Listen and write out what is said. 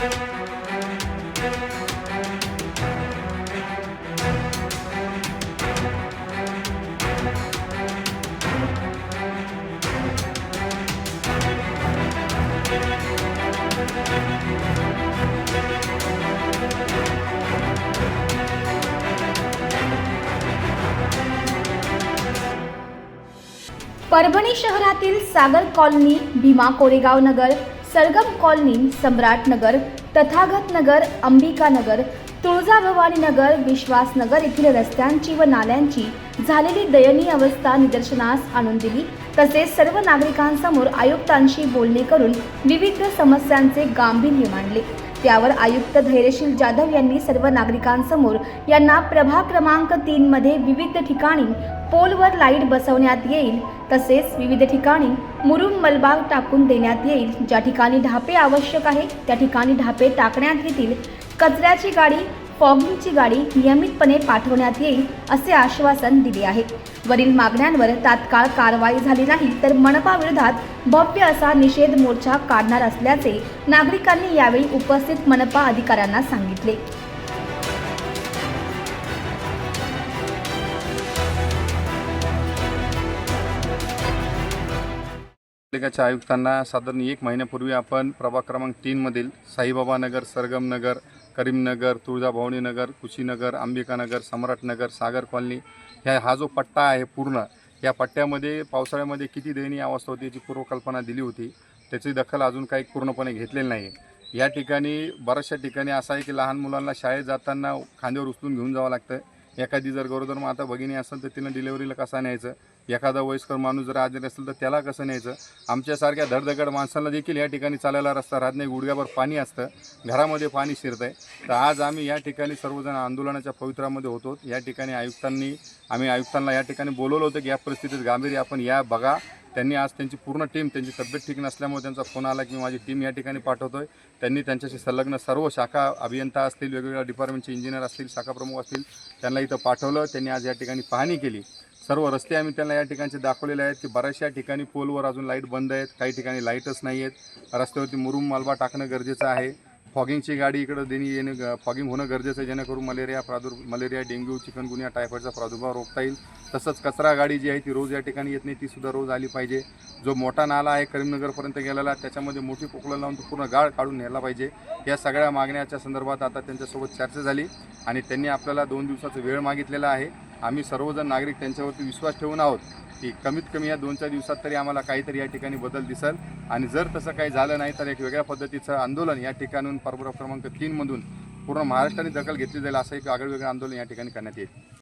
परभणी शहरातील Sagar colony Bhima Koregaon Nagar Sargam colony Samrat Nagar Tathagat Nagar Ambika Nagar Tuljabhavani Nagar Vishwas Nagar येथील रस्त्यांची व नाल्यांची झालेली दयनीय अवस्था निदर्शनास आणून दिली. तसेच सर्व नागरिकांसमोर आयुक्तांशी बोलणे करून विविध समस्यांचे गांभीर्य मांडले. त्यावर आयुक्त धैर्यशील जाधव यांनी सर्व नागरिकांसमोर यांना प्रभाग क्रमांक तीनमध्ये विविध ठिकाणी पोलवर लाइट बसवण्यात येईल. तसेच विविध ठिकाणी मुरुम मलबा टाकून देण्यात येईल. ज्या ठिकाणी ढापे आवश्यक आहे त्या ठिकाणी ढापे टाकण्यात येतील. कचऱ्याची गाडी फॉगिंगची गाडी नियमितपणे पाठवण्यात येईल असे आश्वासन दिले आहे वरील मागण्यांवर तात्काळ कारवाई झाली नाही तर मनपा विरोधात भव्य असा निषेध मोर्चा काढणार असल्याचे नागरिकांनी यावेळी उपस्थित मनपा अधिकाऱ्यांना सांगितले. पालिकेच्या आयुक्तांना साधारण एक महिन्यापूर्वी आपण प्रभाग क्रमांक तीनमधील साईबाबा नगर सरगम नगर करीमनगर तुळजाभवानी नगर कुशीनगर अंबिकानगर सम्राटनगर सागर कॉलनी ह्या हा जो पट्टा आहे पूर्ण या पट्ट्यामध्ये पावसाळ्यामध्ये किती दयनीय अवस्था होती याची पूर्वकल्पना दिली होती. त्याची दखल अजून काही पूर्णपणे घेतलेली नाही आहे या ठिकाणी बऱ्याचशा ठिकाणी असं आहे की लहान मुलांना शाळेत जाताना खांद्यावर उचलून घेऊन जावं लागतं एखादी जर गरोदर माता भगिनी असेल तर तिनं डिलेवरीला कसा न्यायचं? एखादा वयस्कर माणूस जर आजारी असेल तर त्याला कसं न्यायचं? आमच्यासारख्या धडधगड माणसांना देखील या ठिकाणी चालायला रस्ता राहत नाही. गुडघ्याभर पाणी असतं. घरामध्ये पाणी शिरतं आहे तर आज आम्ही या ठिकाणी सर्वजण आंदोलनाच्या पवित्रामध्ये होतो. या ठिकाणी आयुक्तांनी आम्ही आयुक्तांना या ठिकाणी बोलवलं होतं की या परिस्थितीत गांभीर्य आपण या बघा. त्यांनी आज त्यांची पूर्ण टीम त्यांची तब्येत ठीक नसल्यामुळे त्यांचा फोन आला की मी माझी टीम या ठिकाणी पाठवतोय. त्यांनी त्यांच्याशी संलग्न सर्व शाखा अभियंता असतील वेगवेगळ्या डिपार्टमेंटचे इंजिनियर असतील शाखा प्रमुख असतील त्यांना इथं पाठवलं. त्यांनी आज या ठिकाणी पाहणी केली. सर्व रस्ते आम्ही त्यांना या ठिकाणचे दाखवलेले आहेत की बऱ्याचशा ठिकाणी पोलवर अजून लाइट बंद आहेत. काही ठिकाणी लाईटच नाही आहेत रस्त्यावरती मुरुम मालबा टाकणं गरजेचं आहे. फॉगिंगची गाडी इकडं देणी येणं फॉगिंग होणं गरजेचं आहे जेणेकरून मलेरिया प्रादुर् मलेरिया डेंग्यू चिकनगुनिया टायफॉईडचा प्रादुर्भाव रोखता येईल. तसंच कचरा गाडी जी आहे ती रोज या ठिकाणी येत नाही तीसुद्धा रोज आली पाहिजे. जो मोठा नाला आहे करीमनगरपर्यंत गेलेला त्याच्यामध्ये मोठी पोकळं लावून तो पूर्ण गाळ काढून न्यायला पाहिजे. या सगळ्या मागण्याच्या संदर्भात आता त्यांच्यासोबत चर्चा झाली आणि त्यांनी आपल्याला दोन दिवसाचा वेळ मागितलेला आहे. आम्ही सर्वजण नागरिक त्यांच्यावरती विश्वास ठेवून आहोत. की कमीत कमी या दोन चार दिवसात तरी आम्हाला काहीतरी या ठिकाणी बदल दिसेल. आणि जर तसं काही झालं नाही तर एक वेगळ्या पद्धतीचं आंदोलन या ठिकाणून प्रभाग क्रमांक तीनमधून पूर्ण महाराष्ट्राने दखल घेतली जाईल असं एक आगळं वेगळं आंदोलन या ठिकाणी करण्यात येईल.